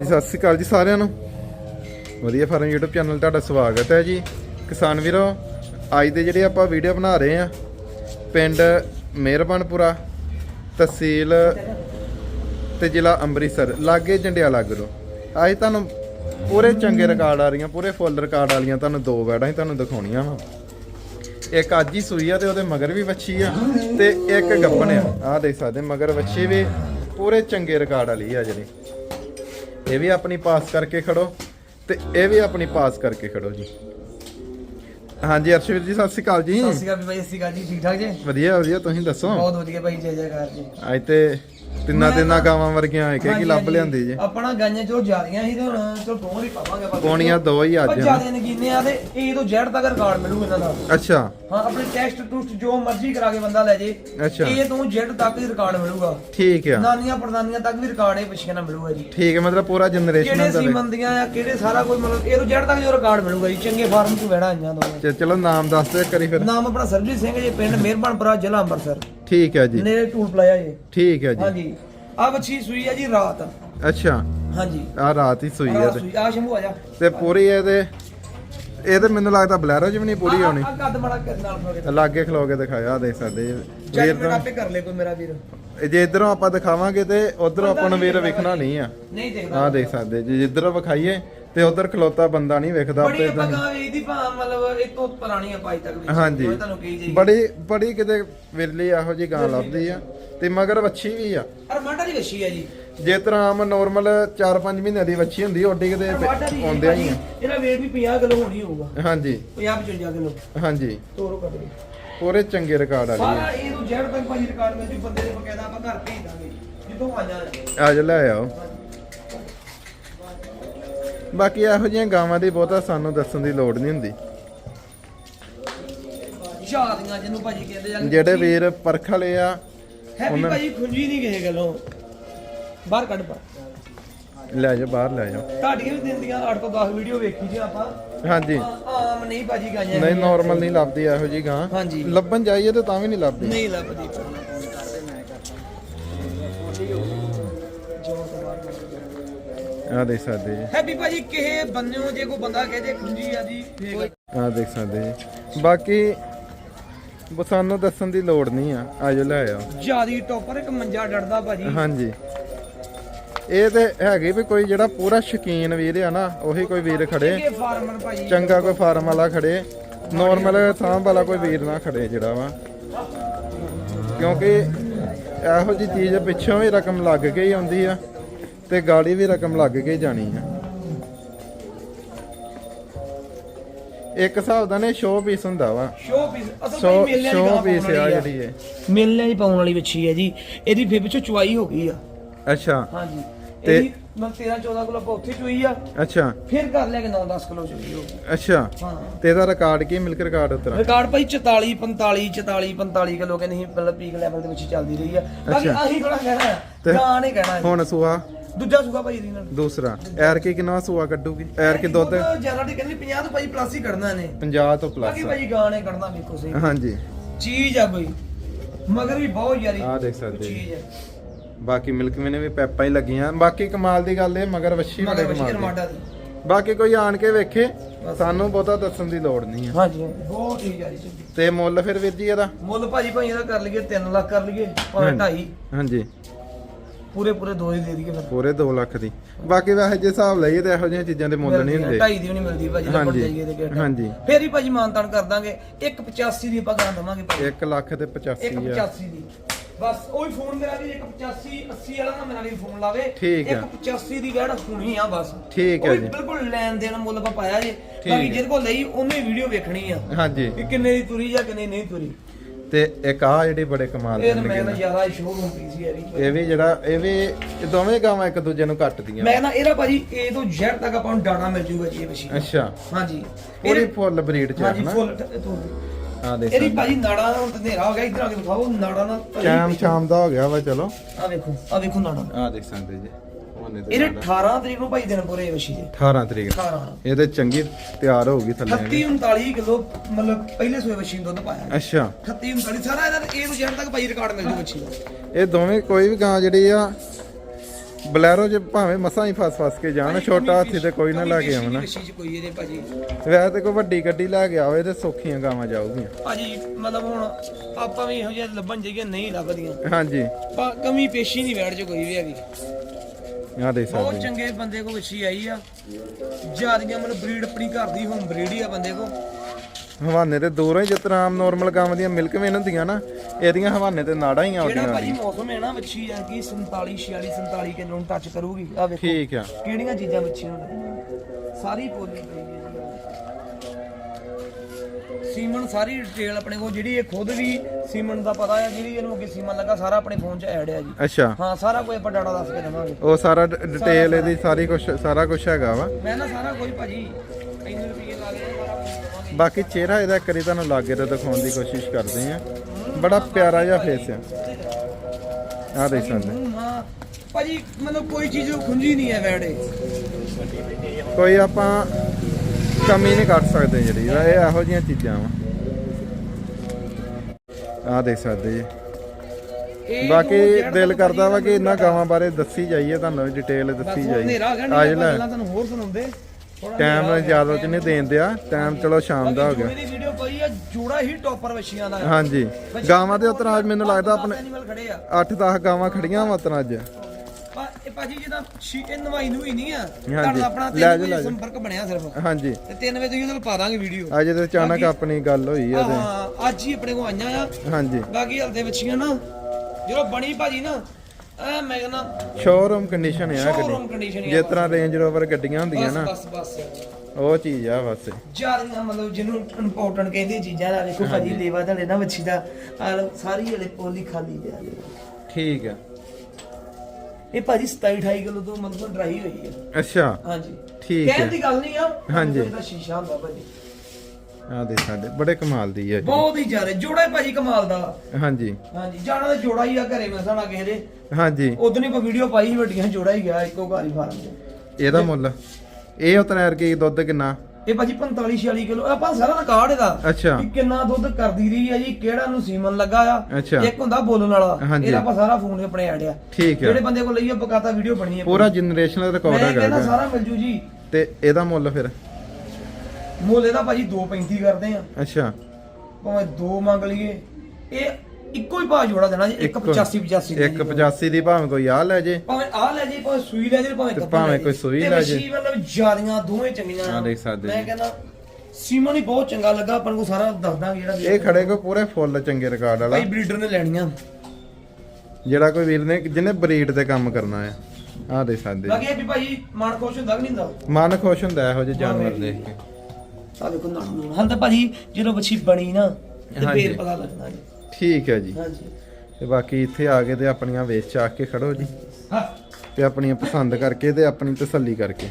ਸਤਿ ਸ਼੍ਰੀ ਅਕਾਲ ਜੀ ਸਾਰਿਆਂ ਨੂੰ। ਵਧੀਆ ਫਾਰਮ YouTube ਚੈਨਲ ਤੁਹਾਡਾ ਸਵਾਗਤ ਹੈ ਜੀ। ਕਿਸਾਨ ਵੀਰੋ, ਅੱਜ ਦੇ ਜਿਹੜੇ ਆਪਾਂ ਵੀਡੀਓ ਬਣਾ ਰਹੇ ਆ ਪਿੰਡ ਮਿਹਰਬਾਨਪੁਰਾ ਤਹਿਸੀਲ ਤੇ ਜ਼ਿਲ੍ਹਾ ਅੰਮ੍ਰਿਤਸਰ, ਲਾਗੇ ਜੰਡਿਆਲਾ ਗੁਰੂ। ਅੱਜ ਤੁਹਾਨੂੰ ਪੂਰੇ ਚੰਗੇ ਰਿਕਾਰਡ ਆ ਰਹੀਆਂ, ਪੂਰੇ ਫੁੱਲ ਰਿਕਾਰਡ ਵਾਲੀਆਂ ਤੁਹਾਨੂੰ ਦੋ ਵੈੜਾਂ ਹੀ ਤੁਹਾਨੂੰ ਦਿਖਾਉਣੀਆਂ ਵਾ। ਇੱਕ ਅੱਜ ਹੀ ਸੂਈ ਆ ਤੇ ਉਹਦੇ ਮਗਰ ਵੀ ਵੱਛੀ ਆ ਤੇ ਇੱਕ ਗੱਬਣ ਆ। ਆਹ ਦੇਖ ਸਕਦੇ, ਮਗਰ ਵੱਛੀ ਵੀ ਪੂਰੇ ਚੰਗੇ ਰਿਕਾਰਡ ਵਾਲੀ ਆ ਜਿਹੜੀ। ਇਹ ਵੀ ਆਪਣੀ ਪਾਸ ਕਰਕੇ ਖੜੋ ਤੇ ਇਹ ਵੀ ਆਪਣੀ ਪਾਸ ਕਰਕੇ ਖੜੋ ਜੀ। ਹਾਂਜੀ ਅਰਸ਼ਵੀਰ ਜੀ ਸਤਿ ਸ਼੍ਰੀ ਅਕਾਲ ਜੀ। ਸਤਿ ਸ਼੍ਰੀ ਅਕਾਲ ਭਾਈ ਸਤਿ ਸ਼੍ਰੀ ਅਕਾਲ ਜੀ। ਠੀਕ ਠਾਕ ਜੀ? ਵਧੀਆ ਵਧੀਆ ਤੁਸੀਂ ਦੱਸੋ? ਬਹੁਤ ਵਧੀਆ ਭਾਈ ਜੈ ਜੈਕਾਰ ਜੀ। ਅੱਜ ਤੇ ਤਿੰਨਾਂ ਤਿੰਨਾਂ ਗਾਵਾਂ ਵਰਗੀਆਂ ਇੱਕ ਕੀ ਲੱਭ ਲਿਆਂਦੀ ਜੀ। ਆਪਣਾ ਗਾਈਆਂ ਚਲੋ ਜ਼ਿਆਦੀਆਂ ਸੀ ਤੇ ਹੁਣ ਚਲੋ ਦੋ ਹੀ ਪਾਵਾਂਗੇ ਆਪਾਂ। ਪੌਣੀਆਂ ਦੋ ਹੀ ਪਰ ਅੱਜ। ਜ਼ਿਆਦੀਆਂ ਨਗੀਨੇ ਆ ਤੇ ਇਹ ਤੋਂ ਜੈਡ ਤੱਕ ਰਿਕਾਰਡ ਮਿਲੂ ਇਹਨਾਂ ਦਾ। ਅੱਛਾ। ਹਾਂ ਆਪਣੇ ਟੈਸਟ ਟੂਸਟ ਜੋ ਮਰਜ਼ੀ ਕਰਾ ਕੇ ਬੰਦਾ ਲੈ ਜੇ। ਅੱਛਾ। ਇਹ ਤੋਂ ਜੈਡ ਤੱਕ ਹੀ ਰਿਕਾਰਡ ਮਿਲੂਗਾ। ਠੀਕ ਆ। ਨਾਨੀਆਂ ਪੜਦਾਨੀਆਂ ਤੱਕ ਵੀ ਰਿਕਾਰਡ ਇਹ ਪਿਛੇ ਨਾ ਮਿਲੂਗਾ ਜੀ। ਠੀਕ ਹੈ ਮਤਲਬ ਪੂਰਾ ਕਿਹੜੇ ਜਨਰੇਸ਼ਨ ਦਾ ਸੀਮੰਦੀਆਂ ਆ ਕਿਹੜੇ ਸਾਰਾ ਕੋਈ ਮਤਲਬ ਇਹ ਤੋਂ ਜੈਡ ਤੱਕ ਜੋ ਰਿਕਾਰਡ ਮਿਲੂਗਾ ਜੀ ਚੰਗੇ ਫਾਰਮ ਤੋਂ ਵੜਾ ਆਈਆਂ ਦੋਵੇਂ। ਚ- ਚਲੋ ਨਾਮ ਦੱਸ ਦਿਓ ਇੱਕ ਵਾਰੀ ਫਿਰ। ਨਾਮ ਆਪਣਾ ਸਰਜੀਤ ਸਿੰਘ ਜੀ ਪਿੰਡ ਮਿਹਰਬਾਨਪੁਰਾ ਜ਼ਿਲ੍ਹਾ ਅੰਮ੍ਰਿਤਸਰ। ਠੀਕ ਹੈ ਜੀ। ਨੇੜੇ ਟੂਲ ਪਲਾਇਆ ਜੀ ਠੀਕ ਹੈ ਜੀ। ਹਾਂਜੀ। ਆ ਬੱਚੀ ਸੂਈ ਆ ਜੀ ਰਾਤ। ਅੱਛਾ। ਹਾਂਜੀ। ਆ ਰਾਤ ਹੀ ਸੂਈ ਹੈ ਰਾਤ ਤੇ ਸੂਈ ਆ ਸ਼ੰਭੂ ਆ ਜਾ। ਤੇ ਪੂਰੀ ਇਹਦੇ ਇਹ ਤੇ ਮੈਨੂੰ ਲੱਗਦਾ ਬਲੈਰੋ ਚ ਵੀ ਨਹੀਂ ਪੂਰੀ ਹੋਣੀ। ਆ ਕੱਦ ਮੜਾ ਕਰ ਨਾਲ ਖੋਗੇ ਲਾਗੇ ਖਲੋ ਕੇ ਦਿਖਾਇਆ ਦੇਖ ਸਕਦੇ ਜੀ। ਵੀਰ ਜੱਜ ਤਾਂ ਆਪੇ ਕਰ ਲੈ ਕੋਈ ਮੇਰਾ ਵੀਰ। ਜੇ ਇਧਰੋਂ ਆਪਾਂ ਦਿਖਾਵਾਂਗੇ ਤੇ ਉਧਰੋਂ ਆਪਾਂ ਨੂੰ ਵੀਰ ਵਿਖਣਾ ਨਹੀਂ ਆ। ਨਹੀਂ ਦੇਖਦਾ ਆਹ ਦੇਖ ਸਕਦੇ ਜੀ ਜਿੱਧਰੋਂ ਵਿਖਾਈਏ ਤੇ ਉਧਰ ਖਲੋਤਾ ਬੰਦਾ ਨਹੀਂ ਵਿਖਦਾ ਬੜੀ ਆਪੇ ਗਾਂ ਵੇਚਦੀ ਭਾ ਮਤਲਬ ਇਹ ਤੋਂ ਪੁਰਾਣੀ ਆ ਪਾਈ ਤੱਕ ਵੇਚੀ ਹਾਂਜੀ। ਮੈਂ ਤੁਹਾਨੂੰ ਕਹੀ ਜਾਈ। ਬੜੀ ਬੜੀ ਕਿਤੇ ਵਿਰਲੀ ਇਹੋ ਜੀ ਗਾਂ ਲੱਭਦੀ ਆ। ਤੇ ਮਗਰ ਵੱਛੀ ਵੀ ਆ। ਅਰਮਾਂਡਾ ਦੀ ਵਸ਼ੀ ਆ ਜੀ। ਜੇ ਤਰ੍ਹਾਂ ਆਮ ਨਾਰਮਲ 4-5 ਮਹੀਨਿਆਂ ਦੀ ਵੱਛੀ ਹੁੰਦੀ ਓਡੀ ਕਿਤੇ ਆਉਂਦੇ ਹੀ ਆ। ਇਹਦਾ weight ਵੀ 50 ਕਿਲੋ ਹੋਣੀ ਹੋਊਗਾ। ਹਾਂਜੀ। 50 55 ਕਿਲੋ। ਹਾਂਜੀ। ਤੋਰੋ ਦੇ ਪੂਰੇ ਚੰਗੇ ਰਿਕਾਰਡ ਵਾਲੀ ਸਾਰਾ ਇਹ ਤੋਂ ਜੈਡ ਤੱਕ ਭਾਜੀ ਰਿਕਾਰਡ ਮਿਲ ਜੂ ਬੰਦੇ ਦੇ ਬਕਾਇਦਾ ਆਪਾਂ ਘਰ ਭੇਜ ਦਾਂਗੇ। ਜਿੱਦੋਂ ਆ ਜਾਣਾ ਆ ਅੱਜ ਲੈ ਆਓ। ਬਾਕੀ ਇਹੋ ਜਿਹੀਆਂ ਗਾਵਾਂ ਦੀ ਬਹੁਤਾ ਸਾਨੂੰ ਦੱਸਣ ਦੀ ਲੋੜ ਨਹੀਂ ਹੁੰਦੀ। ਸ਼ਾਦੀਆਂ ਜਿਹਨੂੰ ਭਾਜੀ ਕਹਿੰਦੇ ਆ। ਜਿਹੜੇ ਵੀਰ ਪਰਖ ਵਾਲੇ ਆ ਹੈਪੀ ਉਹਨਾਂ- ਭਾਜੀ ਖੁੰਜੀ ਨਹੀਂ ਕਿਸੇ ਗੱਲੋਂ। ਬਾਹਰ ਕੱਢ ਪਾ ਲੈ ਜਾ ਬਾਹਰ ਲੈ ਜਾ ਤੁਹਾਡੀਆਂ ਵੀ ਦਿਨ ਦੀਆਂ 8 ਤੋਂ 10 ਵੀਡੀਓ ਵੇਖੀ ਜੀ ਆਪਾਂ। ਹਾਂਜੀ। ਆ- ਆਮ ਨਹੀਂ ਭਾਜੀ ਗਾਈਆਂ ਨਹੀਂ ਨਾਰਮਲ ਨਹੀਂ ਲੱਭਦੀ ਇਹੋ ਜੀ ਗਾਂ। ਹਾਂਜੀ। ਲੱਭਣ ਜਾਈਏ ਤੇ ਤਾਂ ਵੀ ਨਹੀਂ ਲੱਭਦੀ। ਨਹੀਂ ਲੱਭਦੀ। ਆ ਦੇਖ ਸਕਦੇ ਜੀ। ਹੈਪੀ ਭਾਜੀ ਕਿਸੇ ਬੰਨਿਓ ਜੇ ਕੋਈ ਬੰਦਾ ਕਹੇ ਜੇ ਖੁੰਜੀ ਆ ਜੀ ਫੇਕ ਆ ਦੇਖ ਸਕਦੇ ਜੀ। ਬਾਕੀ ਸਾਨੂੰ ਦੱਸਣ ਦੀ ਲੋੜ ਨਹੀਂ ਆ ਆਜੋ ਲੈ ਆਓ। ਜਿਆਦੀ ਟੋਪਰ ਇੱਕ ਮੰਜਾ ਡੜਦਾ ਭਾਜੀ। ਹਾਂਜੀ। ਇਹ ਤੇ ਹੈਗੀ ਵੀ ਕੋਈ ਜਿਹੜਾ ਪੂਰਾ ਸ਼ਕੀਨ ਵੀਰ ਆ ਨਾ ਉਹੀ ਕੋਈ ਵੀਰ ਖੜੇ। ਇਹ ਫਾਰਮਰ ਭਾਜੀ। ਚੰਗਾ ਕੋਈ ਫਾਰਮ ਵਾਲਾ ਖੜੇ। ਨਾਰਮਲ ਸਾਂਭ ਵਾਲਾ ਕੋਈ ਵੀਰ ਨਾ ਖੜੇ ਜਿਹੜਾ ਵਾ। ਕਿਉਂਕਿ ਇਹੋ ਜੀ ਚੀਜ਼ ਪਿੱਛੋਂ ਵੀ ਰਕਮ ਲੱਗ ਕੇ ਹੀ ਆਉਂਦੀ ਆ। ਤੇ ਗਾੜੀ ਵੀ ਰਕਮ ਲੱਗ ਕੇ ਜਾਣੀ ਆ। ਇੱਕ ਹਿਸਾਬ ਦਾ ਨੇ ਸ਼ੋਅ ਪੀਸ ਹੁੰਦਾ ਵਾ। ਸ਼ੋ ਪੀਸ ਅਸਲ ਸ਼ੋਅ ਗਾਂ ਪੀਸ ਪਾਉਣ ਆ ਵਾਲੀ ਜਿਹੜੀ ਇਹ। ਪਾਉਣ ਵਾਲੀ ਵੱਛੀ ਹੈ ਜੀ। ਇਹਦੀ ਫੇ ਵਿੱਚੋਂ ਚੁਆਈ ਹੋ ਗਈ ਆ। ਅੱਛਾ। ਹਾਂਜੀ। ਤੇ- ਇਹਦੀ ਮੈਂ 13 14 ਕਿਲੋ ਆਪਾਂ ਉੱਥੇ ਚੁਈ ਆ। ਅੱਛਾ। ਫਿਰ ਕਰ ਲਿਆ ਕਿ 9 10 ਕਿਲੋ ਚੁਈ ਹੋ ਅੱਛਾ। ਹਾਂ। ਤੇ ਇਹਦਾ ਰਿਕਾਰਡ ਕੀ ਮਿਲਕ ਰਿਕਾਰਡ ਉਤਰਾ? ਰਿਕਾਰਡ ਭਾਈ 44 45 44 45 ਕਿਲੋ ਕਹਿੰਦੇ ਸੀ ਮਤਲਬ ਪੀਕ ਲੈਵਲ ਦੇ ਵਿੱਚ ਚੱਲਦੀ ਰਹੀ ਆ। ਬਾਕੀ। ਆਹੀ ਥੋੜਾ ਕਹਿਣਾ ਆ ਗਾਂ ਨਹੀਂ ਕਹਿਣਾ। ਹੁਣ ਸੂਆ ਦੂਜਾ ਸੁਗਾ ਭਾਈ ਦੀ ਨਾਲ। ਦੂਸਰਾ। ਐਰ ਕੀ ਕਿੰਨਾ ਸੂਆ ਕੱਢੂਗੀ? ਐਰ ਕੀ ਦੁੱਧ? ਜ਼ਿਆਦਾ ਤੇ ਕਹਿੰਦੇ 50 ਤੋਂ ਭਾਈ ਪਲੱਸ ਹੀ ਕੱਢਣਾ ਨੇ 50 ਤੋਂ ਬਾਕੀ ਪਲੱਸ ਭਾਈ ਗਾਂ ਨੇ ਕੱਢਣਾ ਵੇਖੋ ਸਹੀ। ਹਾਂਜੀ। ਚੀਜ਼ ਆ ਬਈ ਮਗਰ ਵੀ ਬਹੁਤ ਯਾਰੀ। ਆਹ ਦੇਖ ਸਕਦੇ। ਚੀਜ਼ ਹੈ ਬਾਕੀ ਮਿਲਕ ਵੀ ਨੇ ਵੀ ਪੈਪਾਂ ਹੀ ਲੱਗੀਆਂ। ਬਾਕੀ ਕਮਾਲ ਦੀ ਗੱਲ ਇਹ ਮਗਰ ਵੱਛੀ ਬੜੇ ਮਗਰ ਕਮਾਲ ਦੀ। ਦੀ। ਬਾਕੀ ਕੋਈ ਆਣ ਕੇ ਵੇਖੇ ਸਾਨੂੰ ਬਹੁਤਾ ਦੱਸਣ ਦੀ ਲੋੜ ਨਹੀਂ ਆ। ਹਾਂਜੀ ਬਹੁਤ ਹੀ ਯਾਰੀ ਚੀਜ਼ ਤੇ ਮੁੱਲ ਫਿਰ ਵੀਰ ਜੀ ਇਹਦਾ? ਮੁੱਲ ਭਾਜੀ ਭਾਈ ਇਹਦਾ ਕਰ ਲਈਏ 3 ਲੱਖ ਕਰ ਲਈਏ ਭਾਵੇਂ ਹਾਂਜੀ। 2.5 ਹਾਂਜੀ। ਪੂਰੇ ਪੂਰੇ ਦੋ ਹੀ ਦੇ ਦਈਏ ਫਿਰ। ਪੂਰੇ 2 ਲੱਖ ਦੀ। ਬਾਕੀ ਵੈਸੇ ਜੇ ਹਿਸਾਬ ਲਈਏ ਤੇ ਇਹੋ ਜਿਹੀਆਂ ਚੀਜ਼ਾਂ ਦੇ ਮੁੱਲ ਨਹੀਂ ਹੁੰਦੇ। 2.5 ਦੀ ਵੀ ਨਹੀਂ ਮਿਲਦੀ ਭਾਜੀ ਲੱਭਣ ਹਾਂਜੀ। ਜਾਈਏ ਤੇ ਕਿਹੜਾ। ਹਾਂਜੀ। ਫੇਰ ਹੀ ਭਾਜੀ ਮਾਨਤਾਨ ਕਰ ਦਾਂਗੇ। 185 ਦੀ ਆਪਾਂ ਗਾਂ ਦਵਾਂਗੇ ਭਾਜੀ। 1 ਲੱਖ ਤੇ 85 ਆ 185 ਦੀ। ਬਸ ਉਹੀ ਫੋਨ ਮੇਰਾ ਵੀ 185 80 ਵਾਲਾ ਨਾ ਮੇਰਾ ਵੀ ਫੋਨ ਲਾਵੇ। ਠੀਕ ਹੈ। 185 ਦੀ ਵੈੜ ਹੁਣੀ ਆ ਬਸ। ਠੀਕ ਹੈ ਉਹੀ ਜੀ। ਬਿਲਕੁਲ ਲੈਣ ਦੇਣ ਮੁੱਲ ਆਪਾਂ ਪਾਇਆ ਜੀ। ਠੀਕ ਬਾਕੀ ਹੈ। ਜਿਹਦੇ ਕੋਲ ਲਈ ਉਹਨੇ ਵੀਡੀਓ ਵੇਖਣੀ ਆ। ਹਾਂਜੀ। ਕਿ ਕਿੰਨੇ ਦੀ ਤੁਰੀ ਜਾਂ ਕਿੰਨੇ ਨਹੀਂ ਤੁਰੀ। ਤੇ ਇੱਕ ਆ ਜਿਹੜੀ ਬੜੇ ਕਮਾਲ ਇਹ ਦੇ ਤਾਂ ਮੈਂ ਨਾ ਨੇ। ਜ਼ਿਆਦਾ ਸ਼ੋਰ ਹੁੰਦੀ ਸੀ ਯਾਰੀ ਇਹ ਵੀ ਜਿਹੜਾ ਇਹ ਵੀ ਇਹ ਦੋਵੇਂ ਗਾਵਾਂ ਇੱਕ ਦੂਜੇ ਨੂੰ ਕੱਟਦੀਆਂ ਮੈਂ ਨਾ ਇਹਦਾ ਭਾਜੀ A ਤੋਂ Z ਤੱਕ ਆਪਾਂ ਨੂੰ ਡਾਟਾ ਮਿਲ ਜੂਗਾ ਜੀ ਇਹ ਮਸ਼ੀਨ ਅੱਛਾ। ਹਾਂਜੀ। ਪੂਰੀ ਇਹਦੇ- ਫੁੱਲ ਬਰੀਡ ਚ ਹਾਂਜੀ ਹੈ ਨਾ ਫੁੱਲ ਆ ਦੇਖ ਇਹਦੀ ਭਾਜੀ ਨਾੜਾ ਤੇ ਹਨੇਰਾ ਹੋ ਗਿਆ ਇਧਰ ਆ ਕੇ ਦਿਖਾਓ ਨਾੜਾ ਨਾ ਸ਼ਾਮ ਸ਼ਾਮ ਦਾ ਹੋ ਗਿਆ ਵਾ ਚਲੋ। ਆ ਵੇਖੋ ਆ ਵੇਖੋ ਨਾੜਾ। ਆ ਦੇਖ ਸਕਦੇ ਜੀ। ਉਹਨੇ ਤੇ ਇਹਦੇ ਨਾੜਾ। 18 ਤਰੀਕ ਨੂੰ ਭਾਈ ਦਿਨ ਪੂਰੇ ਵਸ਼ੀ ਦੇ। 18 ਤਰੀਕ 18 ਇਹ ਤੇ ਚੰਗੀ ਤਿਆਰ ਹੋਊਗੀ ਥੱਲੇ 38 39 ਕਿਲੋ ਮਤਲਬ ਪਹਿਲੇ ਸੋਏ ਵਸ਼ੀ ਦੁੱਧ ਪਾਇਆ। ਅੱਛਾ। 38 39 ਸਾਰਾ ਇਹਦਾ A ਤੋਂ Z ਤੱਕ ਭਾਈ ਰਿਕਾਰਡ ਮਿਲ ਜੂ ਵਸ਼ੀ ਦਾ। ਇਹ ਦੋਵੇਂ ਕੋਈ ਵੀ ਗਾਂ ਜਿਹੜੀ ਆ ਬਲੈਰੋ ਜੇ ਭਾਵੇਂ ਮਸਾਂ ਹੀ ਫਸ ਫਸ ਕੇ ਜਾਣ ਛੋਟਾ ਹਾਥੀ ਤੇ ਕੋਈ ਨਾ ਲੈ ਕੇ ਆਉਣਾ। ਵਸ਼ੀ ਚ ਕੋਈ ਇਹਦੇ ਭਾਜੀ। ਵੈਸੇ ਤੇ ਕੋਈ ਵੱਡੀ ਗੱਡੀ ਲੈ ਕੇ ਆਵੇ ਤੇ ਸੌਖੀਆਂ ਗਾਵਾਂ ਜਾਊਗੀਆਂ। ਭਾਜੀ ਮਤਲਬ ਹੁਣ ਆਪਾਂ ਵੀ ਇਹੋ ਜਿਹਾ ਲੱਭਣ ਜਾਈਏ ਨਹੀਂ ਲੱਭਦੀਆਂ। ਹਾਂਜੀ। ਪਰ ਕਮੀ ਪੇਸ਼ੀ ਨਹੀਂ ਬੈਠ ਚ ਕੋਈ ਵੀ ਹੈਗੀ। ਆ ਦੇਖ ਬਹੁਤ ਸਕਦੇ ਚੰਗੇ ਬੰਦੇ ਕੋ ਵਸ਼ੀ ਆਈ ਆ। ਜਿਆਦੀਆਂ ਮਤਲਬ ਬਰੀਡ ਆਪਣੀ ਘਰ ਦੀ ਹੋਮ ਬਰੀਡ ਹੀ ਆ ਬੰਦੇ ਕੋ ਹਵਾਨੇ ਤੇ ਦੂਰੋਂ ਹੀ ਜਿਸ ਤਰ੍ਹਾਂ ਆਮ ਨਾਰਮਲ ਗਾਵਾਂ ਦੀਆਂ ਮਿਲਕ ਵੇਨ ਹੁੰਦੀਆਂ ਨਾ ਇਹਦੀਆਂ ਹਵਾਨੇ ਤੇ ਨਾੜਾਂ ਹੀ ਜਿਹੜਾ ਆਉਂਦੀਆਂ ਭਾਜੀ ਮੌਸਮ ਹੈ ਨਾ ਵੱਛੀ ਆ ਕਿ 47 46 47 ਕਿਲੋ ਨੂੰ ਟੱਚ ਕਰੂਗੀ। ਆ ਵੇਖੋ ਠੀਕ ਆ। ਕਿਹੜੀਆਂ ਚੀਜ਼ਾਂ ਵੱਛੀਆਂ ਨੂੰ ਸਾਰੀ ਪੋਲੀ ਪਈ ਹੈ ਸੀਮਨ ਸਾਰੀ ਡਿਟੇਲ ਆਪਣੇ ਕੋਲ ਜਿਹੜੀ ਇਹ ਖੁਦ ਵੀ ਸੀਮਨ ਦਾ ਪਤਾ ਹੈ ਜਿਹੜੀ ਇਹਨੂੰ ਅੱਗੇ ਸੀਮਨ ਲੱਗਾ ਸਾਰਾ ਆਪਣੇ ਫੋਨ 'ਚ ਐਡ ਹੈ ਜੀ। ਅੱਛਾ। ਹਾਂ ਸਾਰਾ ਕੋਈ ਆਪਾਂ ਡਾਟਾ ਦੱਸ ਕੇ ਦੇਵਾਂਗੇ। ਉਹ ਸਾਰਾ ਡਿਟੇਲ ਇਹਦੀ ਸਾਰੀ ਕੁਛ ਸਾਰਾ ਕੁਝ ਹੈਗਾ ਵਾ। ਮੈਂ ਨਾ ਸਾਰਾ ਕੋਈ ਭਾਜੀ ਬਾਕੀ ਚਿਹਰਾ ਇਹਦਾ ਕਰੀ ਤੁਹਾਨੂੰ ਲਾਗੇ ਤੇ ਦਿਖਾਉਣ ਦੀ ਕੋਸ਼ਿਸ਼ ਕਰਦੇ ਆ ਬੜਾ ਪਿਆਰਾ ਜਿਹਾ ਫੇਸ ਆ। ਆ ਦੇਖ ਸਕਦੇ ਭਾਜੀ ਮਤਲਬ ਕੋਈ ਚੀਜ਼ ਖੁੰਝੀ ਨਹੀਂ ਹੈ ਵੈੜੇ। ਕੋਈ ਆਪਾਂ ਕਮੀ ਨਹੀਂ ਕੱਢ ਸਕਦੇ ਜਿਹੜੀ ਇਹ ਇਹੋ ਜਿਹੀਆਂ ਚੀਜ਼ਾਂ ਵਾ। ਆ ਦੇਖ ਸਕਦੇ ਜੀ। ਬਾਕੀ ਜਿਹੜਾ ਦਿਲ ਕਰਦਾ ਵਾ ਕਿ ਇਹਨਾਂ ਗਾਵਾਂ ਬਾਰੇ ਦੱਸੀ ਜਾਈਏ ਤੁਹਾਨੂੰ ਡਿਟੇਲ ਦੱਸੀ ਜਾਈਏ। ਲੈ ਪਹਿਲਾਂ ਤੁਹਾਨੂੰ ਹੋਰ ਸੁਣਾਉਂਦੇ। ਟਾਈਮ ਜ਼ਿਆਦਾ ਚ ਨਹੀਂ ਦੇਣ ਦਿਆ। ਟਾਈਮ ਚਲੋ ਸ਼ਾਮ ਦਾ ਹੋ ਗਿਆ। ਮੇਰੀ ਵੀਡੀਓ ਪਈ ਆ ਜੋੜਾ ਹੀ ਟੌਪਰ ਵਸ਼ੀਆਂ ਦਾ। ਹਾਂਜੀ। ਗਾਵਾਂ ਦੇ ਉਤਰ ਅੱਜ ਮੈਨੂੰ ਲੱਗਦਾ ਆਪਣੇ ਐਨੀਮਲ ਖੜੇ ਆ। 8-10 ਗਾਵਾਂ ਖੜੀਆਂ ਵਾ ਉਤਰ ਅੱਜ ਪਰ ਇਹ ਭਾਜੀ ਜਿਹਦਾ ਸ਼ੀ ਇਹ ਨਵਾਈ ਨੂੰ ਹੀ ਨਹੀਂ ਆ। ਹਾਂਜੀ। ਤੁਹਾਡਾ ਆਪਣਾ ਲੈ ਤਿੰਨ ਜਾਓ, ਲੈ ਵਜੇ ਜਾਓ। ਸੰਪਰਕ ਬਣਿਆ ਸਿਰਫ। ਹਾਂਜੀ। ਤੇ 3 ਵਜੇ ਤੁਸੀਂ ਉਹਦੇ ਪਾ ਦਾਂਗੇ ਵੀਡੀਓ ਅੱਜ ਤੇ ਅਚਾਨਕ ਆਪਣੀ ਗੱਲ ਹੋਈ ਆ ਤੇ। ਹਾਂ ਅੱਜ ਹੀ ਆਪਣੇ ਕੋ ਆਈਆਂ ਆ। ਹਾਂਜੀ। ਬਾਕੀ ਹਲਦੇ ਵੱਛੀਆਂ ਨਾ ਜਦੋਂ ਬਣੀ ਭਾਜੀ ਨਾ ਐ ਮੈਂ ਕਹਿੰਦਾ ਸ਼ੋਰੂਮ ਕੰਡੀਸ਼ਨ ਆ ਸ਼ੋਰੂਮ ਗੱਡੀ ਕੰਡੀਸ਼ਨ ਜਿਸ ਤਰ੍ਹਾਂ ਰੇਂਜ ਰੋਵਰ ਗੱਡੀਆਂ ਹੁੰਦੀਆਂ ਨਾ। ਬਸ ਬਸ। ਉਹ ਚੀਜ਼ ਆ ਬਸ। ਜ਼ਿਆਦਾ ਮਤਲਬ ਜਿਹਨੂੰ ਇੰਪੋਰਟੈਂਟ ਕਹਿੰਦੇ ਚੀਜ਼ਾਂ ਦਾ ਵੇਖੋ ਭਾਜੀ ਲੇਵਾ ਧੜੇ ਨਾ ਵੱਛੀ ਦਾ ਆਹ ਲਓ, ਸਾਰੀ ਹਲੇ ਪੋਲੀ ਖਾਲੀ ਜਾ ਠੀਕ ਆ। ਇਹ ਭਾਜੀ 27 28 ਕਿਲੋ ਤੋਂ ਮਤਲਬ ਡਰਾਈ ਹੋਈ ਹੈ ਅੱਛਾ। ਹਾਂਜੀ। ਠੀਕ ਕਹਿਣ ਹੈ ਦੀ ਗੱਲ ਨਹੀਂ ਆ ਹਾਂਜੀ। ਇਹਦਾ ਸ਼ੀਸ਼ਾ ਹੁੰਦਾ ਭਾਜੀ। ਆ ਦੇ ਸਾਡੇ ਬੜੇ ਕਮਾਲ ਦੀ ਹੈ ਜੀ। ਬਹੁਤ ਹੀ ਜ਼ਿਆਦਾ ਜੋੜਾ ਹੀ ਭਾਜੀ ਕਮਾਲ ਦਾ। ਹਾਂਜੀ। ਹਾਂਜੀ ਜਾਣਾ ਤਾਂ ਜੋੜਾ ਹੀ ਆ ਘਰੇ ਮੈਂ ਸਾਣਾ ਕਿਸੇ ਦੇ। ਹਾਂਜੀ। ਉਦੋਂ ਹੀ ਵੀਡੀਓ ਪਾਈ ਸੀ ਵੱਡੀਆਂ ਜੋੜਾ ਹੀ ਗਿਆ ਇੱਕੋ ਘਰ ਹੀ ਫਾਰਮ ਦੇ ਇਹਦਾ ਮੁੱਲ। ਇਹ ਉਤਰ ਕੀ ਦੁੱਧ ਕਿੰਨਾ? ਇਹ ਭਾਜੀ 45 46 ਕਿਲੋ ਆਪਾਂ ਸਾਰਾ ਦਾ ਕਾਰਡ ਇਹਦਾ ਅੱਛਾ। ਕਿ ਕਿੰਨਾ ਦੁੱਧ ਕਰਦੀ ਰਹੀ ਹੈ ਜੀ ਕਿਹੜਾ ਨੂੰ ਸੀਮਨ ਲੱਗਾ ਆ ਅੱਛਾ। ਇੱਕ ਹੁੰਦਾ ਬੋਲਣ ਵਾਲਾ ਹਾਂਜੀ। ਇਹਦਾ ਆਪਾਂ ਸਾਰਾ ਫੋਨ ਆਪਣੇ ਐਡ ਆ। ਠੀਕ ਹੈ ਜਿਹੜੇ ਬੰਦੇ ਕੋਲ ਲਈ ਆ ਬਕਾਤਾ ਵੀਡੀਓ ਬਣੀ ਹੈ ਪੂਰਾ ਜਨਰੇਸ਼ਨਲ ਰਿਕਾਰਡ ਮੈਂ ਹੈਗਾ ਕਹਿੰਦਾ ਇਹਦਾ। ਸਾਰਾ ਮਿਲ ਜੂ ਜੀ। ਤੇ ਇਹਦਾ ਮੁੱਲ ਫਿਰ? ਮੁੱਲ ਇਹਦਾ ਭਾਜੀ 2.35 ਕਰਦੇ ਆ। ਅੱਛਾ। ਭਾਵੇਂ 2 ਮੰਗ ਲਈਏ ਇਹ ਇੱਕੋ ਹੀ ਭਾਅ ਜੋੜਾ ਦੇਣਾ ਜੀ 185 85 ਦੀ ਇੱਕ 85 ਦੀ ਭਾਵੇਂ ਕੋਈ ਆ ਲੈ ਜੇ। ਭਾਵੇਂ ਆ ਲੈ ਜੀ ਭਾਵੇਂ ਸੂਈ ਲੈ ਜੇ ਭਾਵੇਂ ਤੇ ਕੱਪੜਾ ਭਾਵੇਂ। ਕੋਈ ਸੂਈ ਲੈ ਜੇ। ਵੱਛੀ ਮਤਲਬ ਜਿਆਦੀਆਂ ਦੋਵੇਂ ਚੰਗੀਆਂ। ਹਾਂ, ਦੇਖ ਸਕਦੇ ਮੈਂ। ਕਹਿੰਦਾ ਸੀਮਨ ਹੀ ਬਹੁਤ ਚੰਗਾ ਲੱਗਾ ਆਪਾਂ ਨੂੰ ਸਾਰਾ ਦੱਸ ਦਾਂਗੇ ਜਿਹੜਾ ਇਹ ਖੜੇ ਕੋ ਪੂਰੇ ਫੁੱਲ ਚੰਗੇ ਰਿਕਾਰਡ ਵਾਲਾ। ਭਾਈ ਬਰੀਡਰ ਨੇ ਲੈਣੀਆਂ। ਜਿਹੜਾ ਕੋਈ ਵੀਰ ਨੇ ਜਿਹਨੇ ਬਰੀਡ ਤੇ ਕੰਮ ਕਰਨਾ ਹੈ ਆ ਦੇ ਸਕਦੇ ਬਾਕੀ ਇਹ ਵੀ ਭਾਈ ਮਨ ਖੁਸ਼ ਹੁੰਦਾ ਕਿ ਨਹੀਂ ਹੁੰਦਾ? ਮਨ ਖੁਸ਼ ਹੁੰਦਾ ਇਹੋ ਜਿਹੇ ਜਾਨਵਰ ਦੇਖ ਕੇ। ਆ ਦੇਖੋ ਨਾਲ ਨੂੰ। ਹਾਲ ਤਾਂ ਭਾਜੀ ਜਦੋਂ ਬੱਚੀ ਬਣੀ ਨਾ ਤੇ ਹਾਂਜੀ। ਫੇਰ ਪਤਾ ਲੱਗਣਾ ਜੀ। ਠੀਕ ਹੈ ਜੀ। ਹਾਂਜੀ। ਤੇ ਬਾਕੀ ਇੱਥੇ ਆ ਕੇ ਤੇ ਆਪਣੀਆਂ ਵੇਚ ਚਾਕ ਕੇ ਖੜੋ ਜੀ। ਹਾਂ। ਤੇ ਆਪਣੀਆਂ ਪਸੰਦ ਕਰਕੇ ਤੇ ਆਪਣੀ ਤਸੱਲੀ ਕਰਕੇ।